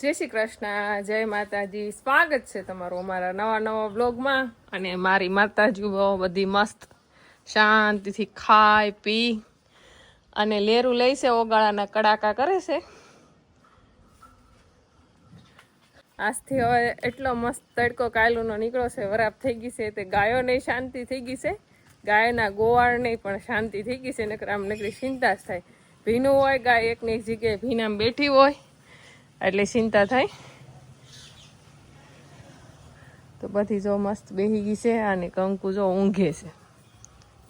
જય શ્રી કૃષ્ણ, જય માતાજી. સ્વાગત છે તમારું અમારા નવા નવા બ્લોગમાં અને મારી માતાજીઓ બધી મસ્ત, શાંતિથી ખાય, પી અને લેરું લે છે ઓગાળાના કડાકા કરે છે. આજથી હવે એટલો મસ્ત તડકો કાયલુનો નીકળ્યો છે, વરાપ થઈ ગઈ છે. તે ગાયોને શાંતિ થઈ ગઈ છે. ગાયના ગોવાળને પણ શાંતિ થઈ ગઈ છે. નકર આમ નકરી ચિંતા થાય. ભીનું હોય ગાય, એકની જગ્યાએ ભીનામાં બેઠી હોય. એટલે ચિંતા થાય. તો બધી જો મસ્ત બેહી ગઈ છે અને કંકુ જો ઊંઘે છે.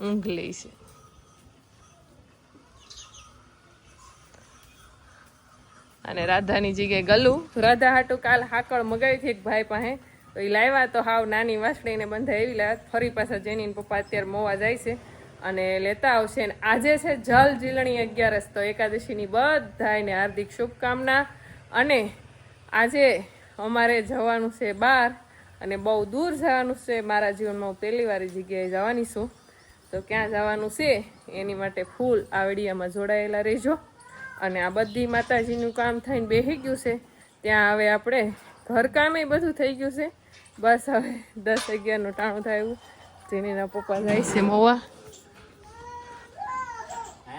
ઊંઘ લે છે. અને રાધાની જગ્યાએ ગલું. રાધા હાટું કાલ હાકળ મગાવી હતી એક ભાઈ પાસે. તો એ લાવ્યા તો હાવ નાની વાસળીને બંધા એવી લાવ્યા ફરી પાછા જેની પપ્પા અત્યારે મોવા જાય છે. અને લેતા આવશે. અને આજે છે જલ જીલણી અગિયારસ. તો એકાદશીની બધાને હાર્દિક શુભકામના. અને આજે અમારે જવાનું છે બહાર અને બહુ દૂર જવાનું છે. મારા જીવનમાં હું પહેલી વાર જગ્યાએ જવાની છું. તો ક્યાં જવાનું છે એની માટે ફૂલ આવડિયામાં જોડાયેલા રહેજો. અને આ બધી માતાજીનું કામ થઈને બેસી ગયું છે. ત્યાં હવે આપણે ઘરકામે બધું થઈ ગયું છે. બસ હવે દસ અગિયારનું ટાણું થાય જેનીના પપ્પા જાય છે મોવા.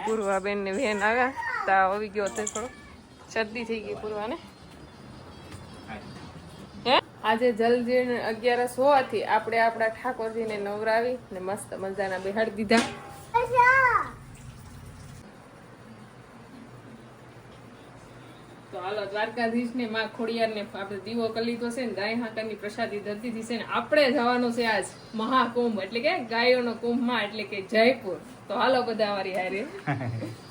પૂર્વાબેન ને વેન આવ્યા. તા આવી ગયો હતો થોડો. શરદી થઈ ગઈ પૂર્વાને. આજે જલજીર્ણ અગિયારસ હોવાથી આપણે આપણા ઠાકોરજીને નવરાવી ને મસ્ત મજાના બેહાડી દીધા. તો હાલો દ્વારકાધીશ ને માં ખોડિયાર ને આપણે દીવો કરી લીધો છે ને ગાય હાકરની પ્રસાદી ધરતી છે ને આપણે જવાનું છે આજ મહાકુંભ એટલે કે ગાયોનો કુંભમાં એટલે કે જયપુર. તો હાલો બધા અમારી હારે.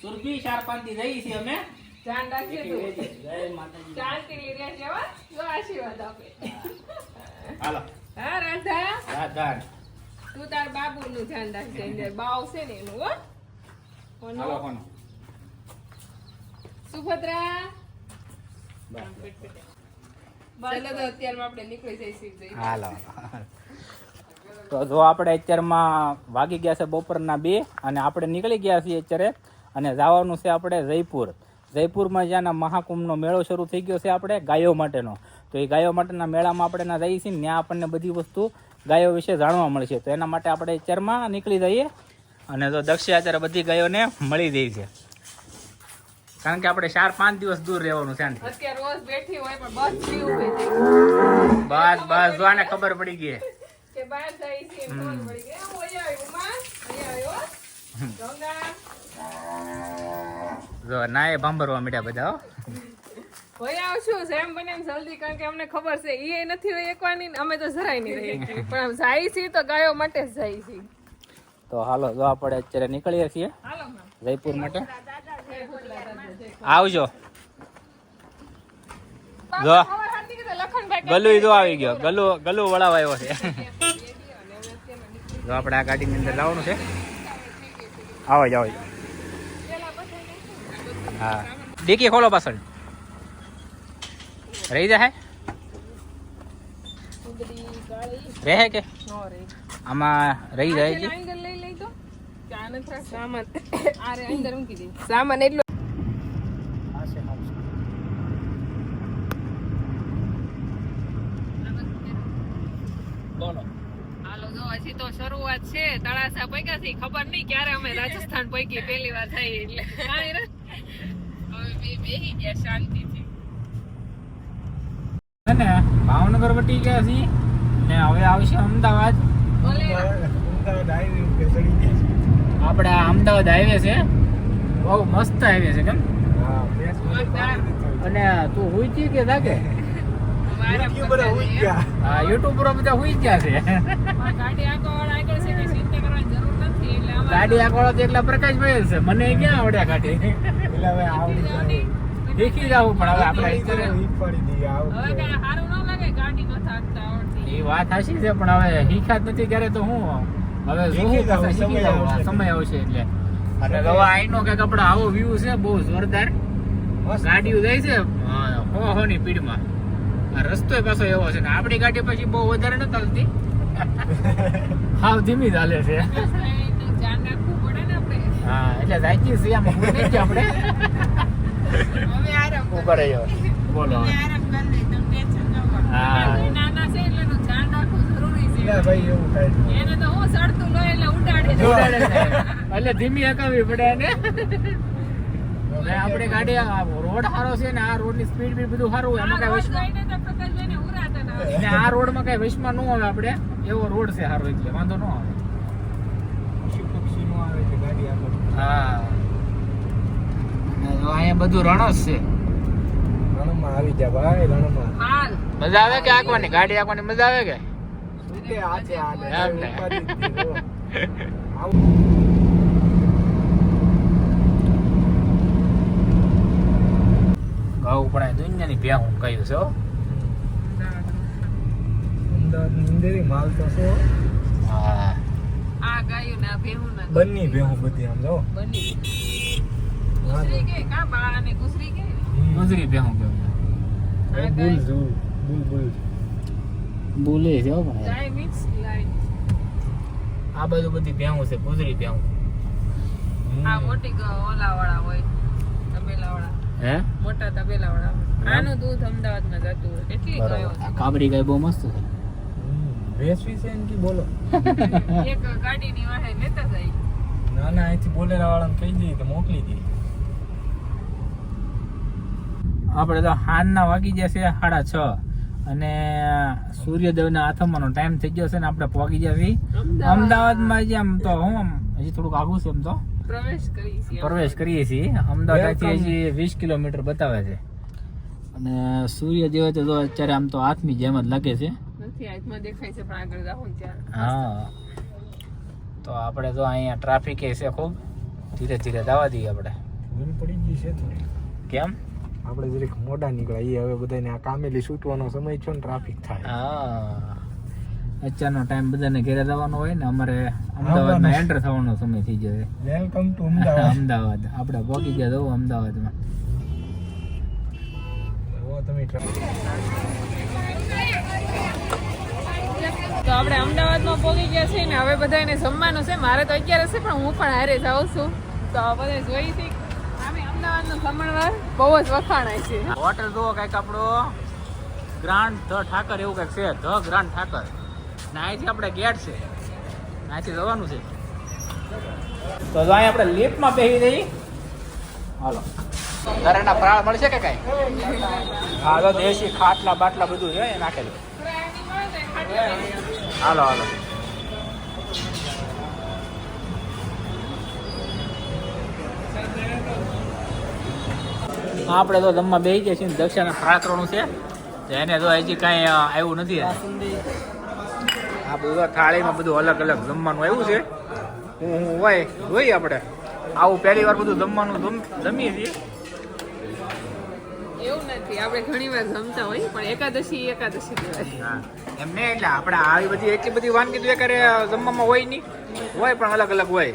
સુરભી ચાર પાંચથી જઈ છીએ અમે ધ્યાન રાખજો તું. જય માતાજી શાંતિથી રહેજે હો. જો આશીર્વાદ આપે હા રાધા તું તાર બાબુ નું ધ્યાન રાખજે બાવ છે ને એનું, હો હાલો સુભદ્રા. તો જો આપણે અત્યારમાં વાગી ગયા છે બપોરના બે અને આપણે નીકળી ગયા છીએ અત્યારે અને જવાનું છે આપણે જયપુર. જયપુરમાં જ્યાંના મહાકુંભનો મેળો શરૂ થઈ ગયો છે આપણે ગાયો માટેનો. તો એ ગાયો માટેના મેળામાં આપણે ના જઈએ છીએ ત્યાં આપણને બધી વસ્તુ ગાયો વિશે જાણવા મળશે. તો એના માટે આપણે અત્યારમાં નીકળી જઈએ અને તો દક્ષિણ અત્યારે બધી ગાયોને મળી જાય છે. કારણ કે આપણે ચાર પાંચ દિવસ દૂર રહેવાનું છે અત્યારે રોજ બેઠી હોય પણ બસ ફ્રી ઊભી થઈ બસ બસ જો આને ખબર પડી ગઈ. કે બહાર જાય છે ખબર પડી ગઈ. ઉમા? અહીંયા આવ્યો ગંગા. જો ના એ ભાંભરવા મીઠા બધા હો. હોય આવશું જેમ બને જલ્દી કારણ કે અમને ખબર છે એ નથી રહી એકવાની અમે તો જરાય નહીં રહી પણ આમ જાય છે તો ગાયો માટે જ જાય છે. તો હાલો જો આપણે અત્યારે નીકળીએ છીએ જયપુર માટે. આવજો. જો. ગલુ જો આવી ગયો. ગલુ ગલુ વળાવ આવ્યો છે. જો આપણે આ ગાડીની અંદર લાવવાનું છે. આવો જ આવો હા. ડીકી ખોલો પાછળ. રહી જાય રહે કે? આમાં રહી જાય છે સામાન એટલો બોલો હાલો જો હજી તો છે તળાસા પૈકા થી ખબર નહીં ક્યારે અમે રાજસ્થાન પૈકી પહેલી વાર થઈ એટલે. હવે બેહી ગયા શાંતિથી. છે ભાવનગર વટી ગયા છીએ. ને હવે આવશે અમદાવાદ. આપણે આ અમદાવાદ હાઈવે છે. બહુ મસ્ત હાઈવે છે કેમ? અને તું હુઈ જી કે જાગે? મારા બધા હા યુટ્યુબ બધા હુઈ ગયા છે. ગાડી આગળ આગળ છે કે ચિંતા કરવાની જરૂર નથી એટલે ગાડી આગળ તો એકલા પ્રકાશભાઈ છે. મને ક્યાં આવડ્યા ગાડી? શીખી જવું પણ હવે આપણે અત્યારે હવે કઈ સારું ન લાગે ગાડી ન થાકતા આવડતી. એ વાત સાચી છે પણ હવે શીખ્યા જ નથી ત્યારે તો હું? હવે જવું સમય આવશે. એટલે. અને હવે આઈનો કે કપડા આવો વ્યૂ છે બહુ જોરદાર. ગાડીઓ જાય છે હો હો ની સ્પીડમાં. આ રસ્તો પાછો એવો છે ને આપણી ગાડી પછી બહુ વધારે ન ચાલતી હાવ ધીમી ચાલે છે. એનું રાખવું પડે ને હા એટલે જાઈતી છીએ આમ. ઊભું નહીં આપણે. આરામ ઊભા રહ્યો. બોલો. હા. આપણે નાના છે એટલે એનું ધ્યાન રાખવું જરૂરી છે. ના ભાઈ એવું કાંઈ એને તો હું સડતું લો એટલે ઉડાડે ઉડાડે એટલે ધીમી હકાવી પડે ને હવે આપણે ગાડી રોડ સારો છે ને આ રોડની સ્પીડ બી બધું સારું હોય. એમાં આ કઈ ઉરાતા ના આવે. આ રોડમાં કઈ વચમાં ન આવે આપણે. એવો રોડ છે સારો એટલે વાંધો ન આવે. આવે હા. અહીંયા બધું રણસ છે. રણમાં આવી જા ભાઈ રણમાં. મજા આવે કે આંકવાની? ગાડી આંકવાની મજા આવે કે? શું કે આ છે આ ને એમ ને. ઉપાડી જ દીધો. આવું પણ આ દુનિયાની ભેહું કહ્યું છે હો. અમદાવાદની માલ તો આ ગાયું ના ભેહું ના બંની ભેહું બધી આમ જો. બની ગુસરી કે કા બાળાને ગુસરી કે? ગુજરી ભેહું કેવું બુલ બુલ બુલ બોલે છે આ બાજુ બધી ભેહું છે ગુજરી ભેહું. આ મોટી ગ- ઓલા વાળા હોય. હે? મોટા તબેલા વાળા આનું દૂધ અમદાવાદમાં જતું હોય. કેટલી ગયો આ ગાય બહુ મસ્ત છે. વેસવી વિશે એમ કી બોલો. છે એક ગાડીની વાહે લેતા જાય. ના ના અહીંથી બોલેરા વાળાને કહી દઈએ કે મોકલી દઈએ. આપણે તો હાનના વાગી જશે સાડા છ. અને સૂર્યદેવના આથમવાનો ટાઈમ થઈ ગયો છે ને આપણે પહોંચી જશે અમદાવાદમાં. જ આમ તો હું હજી થોડુંક આઘું છે એમ તો. પ્રવેશ કરી છે પ્રવેશ કરીએ છીએ. અમદાવાદથી Welcome. હજી વીસ કિલોમીટર બતાવે છે. અને સૂર્ય જે હોય તો અત્યારે આમ તો હાથની જેમ જ લાગે છે. નથી હાથમાં દેખાય છે પણ આગળ જાઓ ને ત્યારે. હા. તો આપણે તો અહીંયા ટ્રાફિક છે ખૂબ. ધીરે ધીરે જવા દઈએ આપણે. પડી ગઈ છે કેમ? આપણે જરીક મોડા નીકળ્યા એ હવે બધાને આ કામેલી છૂટવાનો સમય છે ને ટ્રાફિક થાય. હા. અત્યારનો ટાઈમ બધાને ઘરે જવાનો હોય ને અમારે અમદાવાદમાં એન્ટર થવાનો સમય થઈ જાય વેલકમ ટુ અમદાવાદ. અમદાવાદ. આપણે પહોંચી ગયા જવું અમદાવાદમાં. તો આપણે અમદાવાદમાં પહોંચી ગયા છીએ ને હવે બધાને જમવાનું છે. મારે તો અત્યારે છે પણ હું પણ હારે જાઉં છું. તો બધા જોઈ છે. આમે અમદાવાદનો જમણવાર બહુ જ વખાણાય છે. હોટલ જુઓ કંઈક આપણો. ગ્રાન્ડ ધ ઠાકર એવું કંઈક છે. The grand Thakar. ને અહીંથી આપણે ગેટ છે. અહીંથી જવાનું છે. તો જો અહીં આપણે લિફ્ટમાં બેસી જઈએ હાલો. ઘરેના પ્રાણ મળશે કે કાંઈ? હા તો દેશી ખાટલા બાટલા બધું છે એ નાખેલું. હાલો હાલો. આપણે તો જમવા બેસી ગયા છીએ ને દક્ષાના ફરાળ છે. તો એને તો હજી કાંઈ આવ્યું નથી. આ બધું થાળીમાં બધું અલગ અલગ જમવાનું આવ્યું છે. હું હું હોય જોઈએ આપણે. આવું પહેલી વાર બધું જમવાનું જમ- જમીએ છીએ. એવું નથી આપણે ઘણી વાર જમતા હોય પણ એકાદશી એકાદશી કહેવાય. હા એમ નહીં એટલે આપણે આવી બધી એટલી બધી વાનગી તો કરે જમવામાં હોય નહીં. હોય પણ અલગ અલગ હોય.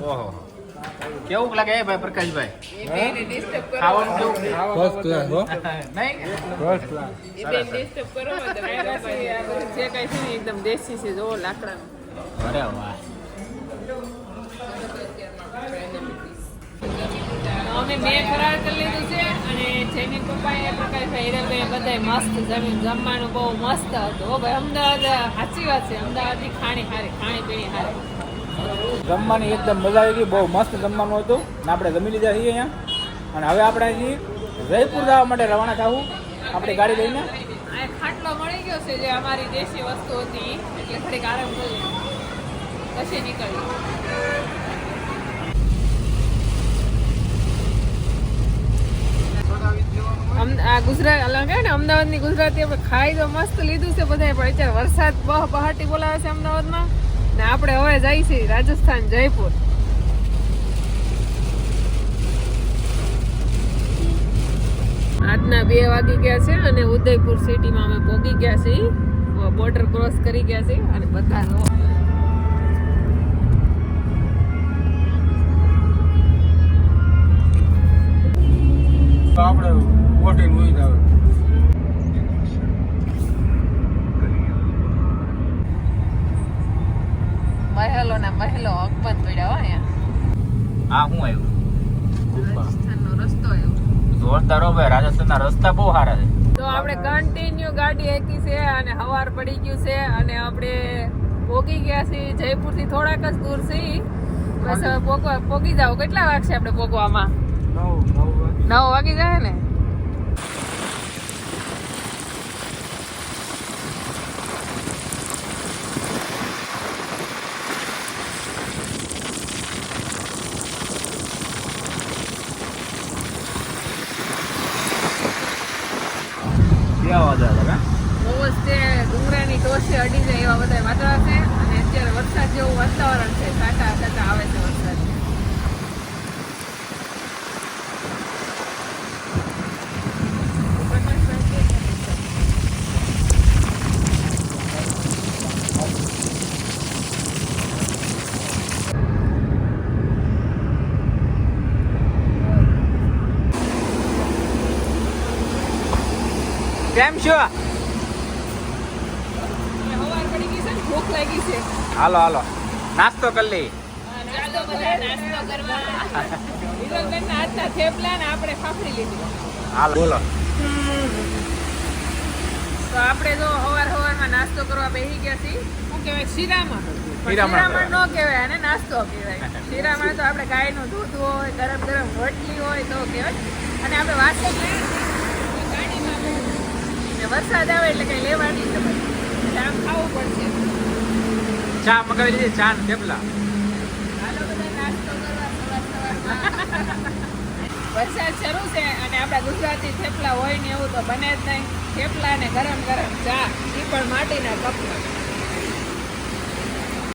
ઓહો. કેવું લાગે ભાઈ પ્રકાશભાઈ? ખાવાનું કેવું? ફર્સ્ટ ક્લાસ હો. નહીં? ફર્સ્ટ ક્લાસ એ બેન ડિસ્ટર્બ કરો જે કઈ છે એકદમ દેશી છે જો લાકડાનું. અરે વાહ. અમે મેં ફરાર કરી લીધું છે અને જેની પપ્પાએ પ્રકાશભાઈ હીરાભાઈ બધાય મસ્ત જમીન જમવાનું બહુ મસ્ત હતું. હો ભાઈ અમદાવાદ સાચી વાત છે. અમદાવાદની ખાણી હારી ખાણી પીણી હારી. જમવાની એકદમ મજા આવી ગઈ. બહુ મસ્ત જમવાનું હતું. ને આપણે જમી લીધા છીએ અહીંયા. અને હવે આપણે અહીંથી જયપુર જવા માટે રવાના થવું આપણી ગાડી લઈને. ખાટલો મળી ગયો છે જે અમારી દેશી વસ્તુ હતી. એટલે થોડીક આરામ કરી પછી નીકળી અમ- આ ગુજરાત, અલગ ને, અમદાવાદની ગુજરાતી આપણે ખાઈ તો મસ્ત લીધું છે બધાએ, પણ અત્યારે વરસાદ બહ પહાટી બોલાવે છે અમદાવાદમાં. ને આપણે હવે જાય છે રાજસ્થાન, જયપુર. આજના બે વાગી ગયા છે અને ઉદયપુર સિટીમાં અમે પહોંચી ગયા છીએ. બોર્ડર ક્રોસ કરી ગયા છે અને બધા મોટી મૂવી આવે. સારા છે. તો આપણે કન્ટિન્યુ ગાડી એકી છે અને હવાર પડી ગયું છે અને આપણે પોકી ગયા છીએ જયપુરથી થોડાક જ દૂર છે બસ પોગી જાવ કેટલા વાગશે આપણે પોગવામાં? નવ વાગી જાય ને? બે વાગ્યા હતા બહુ જ તે ડુંગરાની અડી જાય એવા બધા વાદળા છે. અને અત્યારે વરસાદ જેવું વાતાવરણ છે. સાટા સાટા આવે છે વરસાદ કેમ છો એટલે હવાર પડી ગઈ છે ને ભૂખ લાગી છે હાલો હાલો નાસ્તો કરી લઈ નાસ્તો બધા નાસ્તો કરવા વિરલબેનના હાથના થેપલા ને આપણે ફાફડી લીધી. હાલો બોલો. તો આપણે જો હવાર હવારમાં નાસ્તો કરવા બેસી ગયા છીએ. શું કહેવાય? શિરામણ. શિરામણ શિરામણ ન કહેવાય અને નાસ્તો કહેવાય. શિરામણ તો આપણે ગાયનું દૂધ હોય ગરમ ગરમ રોટલી હોય તો કહેવાય. અને આપણે વાસણ લઈએ છીએ, ગાડીમાં બેસીએ. ને વરસાદ આવે એટલે કઈ લેવાની નથી એટલે આમ ખાવું પડશે. ચા મગાવી લીધી ચા ને થેપલા. હાલો બધા નાસ્તો કરવા વરસાદ શરૂ છે અને આપણા ગુજરાતી થેપલા હોય ને એવું તો બને જ નહીં. થેપલા ને ગરમ ગરમ ચા એ પણ માટીના કપમાં.